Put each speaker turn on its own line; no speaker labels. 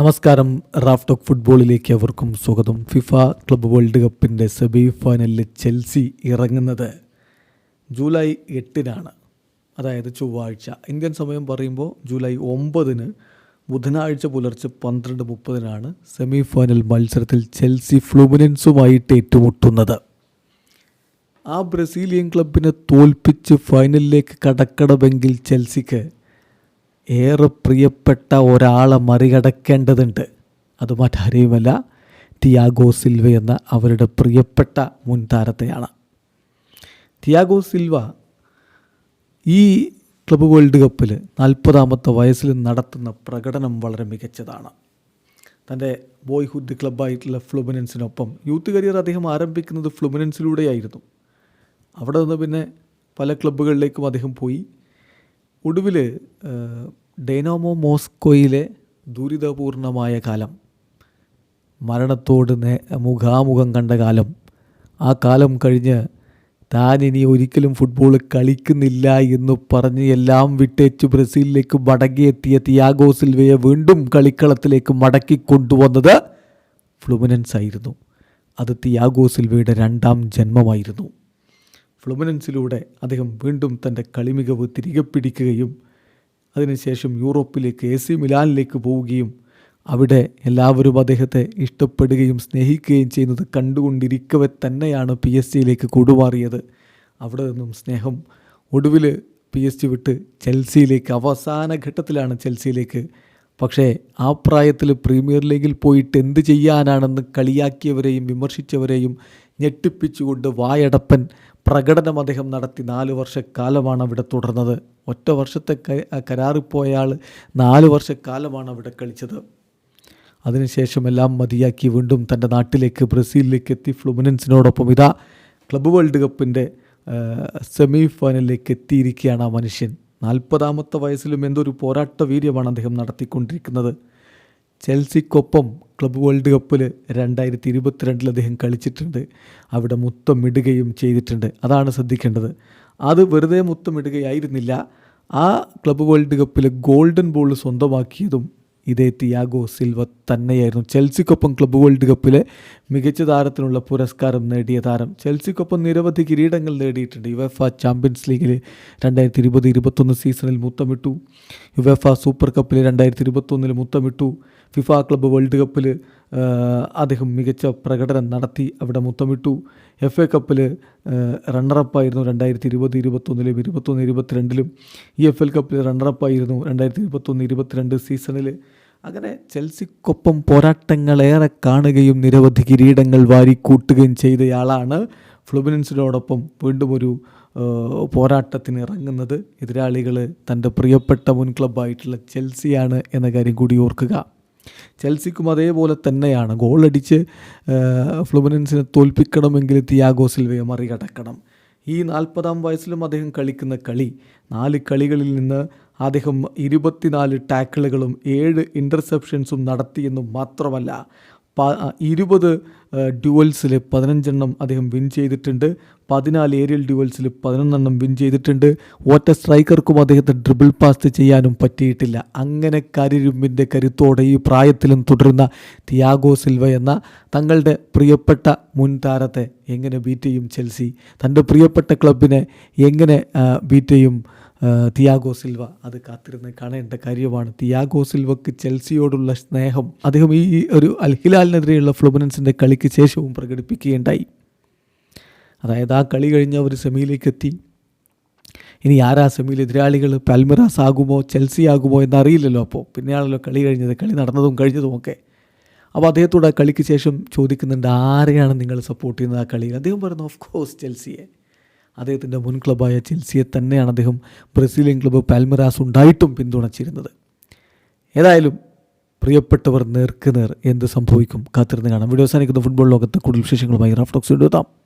നമസ്കാരം. Raf talk ഫുട്ബോളിലേക്ക് അവർക്കും സ്വാഗതം. ഫിഫ ക്ലബ് വേൾഡ് കപ്പിന്റെ സെമി ഫൈനലിൽ ചെൽസി ഇറങ്ങുന്നത് ജൂലൈ എട്ടിനാണ്. അതായത് ചൊവ്വാഴ്ച. ഇന്ത്യൻ സമയം പറയുമ്പോൾ ജൂലൈ ഒമ്പതിന് ബുധനാഴ്ച പുലർച്ചെ പന്ത്രണ്ട് മുപ്പതിനാണ് സെമി ഫൈനൽ മത്സരത്തിൽ ചെൽസി ഫ്ലൂമിനൻസുമായിട്ട് ഏറ്റുമുട്ടുന്നത്. ആ ബ്രസീലിയൻ ക്ലബിനെ തോൽപ്പിച്ച് ഫൈനലിലേക്ക് കടക്കണമെങ്കിൽ ചെൽസിക്ക് ഏറെ പ്രിയപ്പെട്ട ഒരാളെ മറികടക്കേണ്ടതുണ്ട്. അത് മറ്റാരെയുമല്ല തിയാഗോ സിൽവ എന്ന അവരുടെ പ്രിയപ്പെട്ട മുൻ താരത്തെയാണ്. തിയാഗോ സിൽവ ഈ ക്ലബ് വേൾഡ് കപ്പിൽ നാൽപ്പതാമത്തെ വയസ്സിൽ നടത്തുന്ന പ്രകടനം വളരെ മികച്ചതാണ്. തന്റെ ബോയ്ഹുഡ് ക്ലബ്ബായിട്ടുള്ള ഫ്ലുമിനൻസിനൊപ്പം യൂത്ത് കരിയർ അദ്ദേഹം ആരംഭിക്കുന്നത് ഫ്ലുമിനൻസിലൂടെയായിരുന്നു. അവിടെ നിന്ന് പിന്നെ പല ക്ലബ്ബുകളിലേക്കും അദ്ദേഹം പോയി. ഒടുവിൽ ഡൈനാമോ മോസ്കോയിലെ ദുരിതപൂർണമായ കാലം മരണത്തോട് നേ മുഖാമുഖം കണ്ട കാലം. ആ കാലം കഴിഞ്ഞ് താൻ ഇനി ഒരിക്കലും ഫുട്ബോൾ കളിക്കുന്നില്ല എന്ന് പറഞ്ഞ് എല്ലാം വിട്ടേച്ച് ബ്രസീലിലേക്ക് മടങ്ങിയെത്തിയ തിയാഗോ സിൽവയെ വീണ്ടും കളിക്കളത്തിലേക്ക് മടക്കി കൊണ്ടുവന്നത് ഫ്ലുമിനൻസ് ആയിരുന്നു. അത് തിയാഗോ സിൽവയുടെ രണ്ടാം ജന്മമായിരുന്നു. ഫ്ലുമിനൻസിലൂടെ അദ്ദേഹം വീണ്ടും തന്റെ കളിമികവ് തിരികെ പിടിക്കുകയും അതിനുശേഷം യൂറോപ്പിലേക്ക് എ സി മിലാനിലേക്ക് പോവുകയും അവിടെ എല്ലാവരും അദ്ദേഹത്തെ ഇഷ്ടപ്പെടുകയും സ്നേഹിക്കുകയും ചെയ്യുന്നത് കണ്ടുകൊണ്ടിരിക്കവെ തന്നെയാണ് പി എസ് ജിയിലേക്ക് കൂടുമാറിയത്. അവിടെ നിന്നും സ്നേഹം ഒടുവിൽ പി എസ് ജി വിട്ട് ചെൽസിയിലേക്ക് അവസാന ഘട്ടത്തിലാണ് ചെൽസിയിലേക്ക്. പക്ഷേ ആ പ്രായത്തിൽ പ്രീമിയർ ലീഗിൽ പോയിട്ട് എന്ത് ചെയ്യാനാണെന്ന് കളിയാക്കിയവരെയും വിമർശിച്ചവരെയും ഞെട്ടിപ്പിച്ചുകൊണ്ട് വായടപ്പൻ പ്രകടനം അദ്ദേഹം നടത്തി നാല് വർഷക്കാലമാണ് അവിടെ തുടർന്നത്. ഒറ്റ വർഷത്തെ കരാറിപ്പോയ ആൾ നാല് വർഷക്കാലമാണ് അവിടെ കളിച്ചത്. അതിനുശേഷം എല്ലാം മതിയാക്കി വീണ്ടും തന്റെ നാട്ടിലേക്ക് ബ്രസീലിലേക്ക് എത്തി. ഫ്ലുമിനൻസിനോടൊപ്പം ഇതാ ക്ലബ് വേൾഡ് കപ്പിന്റെ സെമി ഫൈനലിലേക്ക് എത്തിയിരിക്കുകയാണ് ആ മനുഷ്യൻ. നാൽപ്പതാമത്തെ വയസ്സിലും എന്തൊരു പോരാട്ട വീര്യമാണ് അദ്ദേഹം നടത്തിക്കൊണ്ടിരിക്കുന്നത്. ചെൽസിക്കൊപ്പം ക്ലബ് വേൾഡ് കപ്പിൽ രണ്ടായിരത്തി ഇരുപത്തിരണ്ടിൽ അദ്ദേഹം കളിച്ചിട്ടുണ്ട്. അവിടെ മുത്തമിടുകയും ചെയ്തിട്ടുണ്ട്. അതാണ് ശ്രദ്ധിക്കേണ്ടത്. അത് വെറുതെ മുത്തമിടുകയായിരുന്നില്ല. ആ ക്ലബ് വേൾഡ് കപ്പിൽ ഗോൾഡൻ ബോൾ സ്വന്തമാക്കിയതും ഇതേ തിയാഗോ സിൽവ തന്നെയായിരുന്നു ചെൽസിക്കൊപ്പം ക്ലബ്ബ് വേൾഡ് കപ്പിലെ മികച്ച താരത്തിനുള്ള പുരസ്കാരം നേടിയ താരം. ചെൽസിക്കൊപ്പം നിരവധി കിരീടങ്ങൾ നേടിയിട്ടുണ്ട്. യുവഫ ചാമ്പ്യൻസ് ലീഗിൽ രണ്ടായിരത്തി ഇരുപത് ഇരുപത്തൊന്ന് സീസണിൽ മുത്തമിട്ടു. യുവഫ സൂപ്പർ കപ്പിൽ രണ്ടായിരത്തി ഇരുപത്തൊന്നിൽ മുത്തമിട്ടു ഫിഫ ക്ലബ്ബ് വേൾഡ് കപ്പിൽ അദ്ദേഹം മികച്ച പ്രകടനം നടത്തി അവിടെ മുത്തമിട്ടു. എഫ് എ കപ്പിൽ റണ്ണറപ്പായിരുന്നു രണ്ടായിരത്തി ഇരുപത് ഇരുപത്തൊന്നിലും ഇരുപത്തൊന്ന് ഇരുപത്തിരണ്ടിലും. ഇ എഫ് എൽ കപ്പിൽ റണ്ണറപ്പായിരുന്നു രണ്ടായിരത്തി ഇരുപത്തൊന്ന് ഇരുപത്തിരണ്ട് സീസണിൽ അങ്ങനെ ചെൽസിക്കൊപ്പം പോരാട്ടങ്ങളേറെ കാണുകയും നിരവധി കിരീടങ്ങൾ വാരിക്കൂട്ടുകയും ചെയ്തയാളാണ് ഫ്ലുബിനൻസിനോടൊപ്പം വീണ്ടും ഒരു പോരാട്ടത്തിന് ഇറങ്ങുന്നത് എതിരാളികൾ തന്റെ പ്രിയപ്പെട്ട മുൻ ക്ലബ്ബായിട്ടുള്ള ചെൽസിയാണ് എന്ന കാര്യം കൂടി ഓർക്കുക. ചെൽസിക്കും അതേപോലെ തന്നെയാണ് ഗോളടിച്ച് ഫ്ലുബിനൻസിനെ തോൽപ്പിക്കണമെങ്കിൽ തിയാഗോ സിൽവയെ മറികടക്കണം. ഈ നാൽപ്പതാം വയസ്സിലും അദ്ദേഹം കളിക്കുന്ന കളി നാല് കളികളിൽ നിന്ന് അദ്ദേഹം ഇരുപത്തിനാല് ടാക്കിളുകളും ഏഴ് ഇന്റർസെപ്ഷൻസും നടത്തിയെന്നും മാത്രമല്ല ഇരുപത് ഡ്യുവൽസിൽ പതിനഞ്ചെണ്ണം അദ്ദേഹം വിൻ ചെയ്തിട്ടുണ്ട്. പതിനാല് ഏരിയൽ ഡ്യുവൽസിൽ പതിനൊന്നെണ്ണം വിൻ ചെയ്തിട്ടുണ്ട്. ഒറ്റ സ്ട്രൈക്കർക്കും അദ്ദേഹത്തെ ഡ്രിബിൾ പാസ് ചെയ്യാനും പറ്റിയിട്ടില്ല. അങ്ങനെ കരിരുമ്പിന്റെ കരുത്തോടെ ഈ പ്രായത്തിലും തുടരുന്ന തിയാഗോ സിൽവ എന്ന തങ്ങളുടെ പ്രിയപ്പെട്ട മുൻ താരത്തെ എങ്ങനെ ബീറ്റ് ചെയ്യും ചെൽസി? തന്റെ പ്രിയപ്പെട്ട ക്ലബിനെ എങ്ങനെ ബീറ്റ് ചെയ്യും? Thiago Silva. അത് കാത്തിരുന്ന് കാണേണ്ട കാര്യമാണ്. തിയാഗോ സിൽവക്ക് ചെൽസിയോടുള്ള സ്നേഹം അദ്ദേഹം ഈ ഒരു അൽഹിലാലിനെതിരെയുള്ള ഫ്ലുമിനൻസിന്റെ കളിക്ക് ശേഷവും പ്രകടിപ്പിക്കുകയുണ്ടായി. അതായത് ആ കളി കഴിഞ്ഞ അവർ സെമിയിലേക്ക് എത്തി ഇനി ആരാ സെമിയിൽ എതിരാളികൾ? പൽമിറാസ് ആകുമോ? ചെൽസി ആകുമോ എന്നറിയില്ലല്ലോ അപ്പോൾ. പിന്നെയാണല്ലോ കളി കഴിഞ്ഞത്. കളി നടന്നതും കഴിഞ്ഞതും ഒക്കെ. അപ്പോൾ അദ്ദേഹത്തോട് ആ കളിക്ക് ശേഷം ചോദിക്കുന്നുണ്ട് ആരെയാണ് നിങ്ങൾ സപ്പോർട്ട് ചെയ്യുന്നത് ആ കളിയിൽ? അദ്ദേഹം പറയുന്നു ഓഫ് കോഴ്സ് ചെൽസിയെ. അദ്ദേഹത്തിന്റെ മുൻ ക്ലബായ ചെൽസിയെ തന്നെയാണ് അദ്ദേഹം ബ്രസീലിയൻ ക്ലബ്ബ് പാൽമിറാസ് ഉണ്ടായിട്ടും പിന്തുണച്ചിരുന്നത്. ഏതായാലും പ്രിയപ്പെട്ടവർ നേർക്ക് നേർ എന്ത് സംഭവിക്കും കാത്തിരുന്ന് കാണാം. വീഡിയോ അവസാനിക്കുന്ന. ഫുട്ബോൾ ലോകത്ത് കൂടുതൽ വിശേഷങ്ങളുമായി റാഫ്റ്റോക്സ് എഴുതാം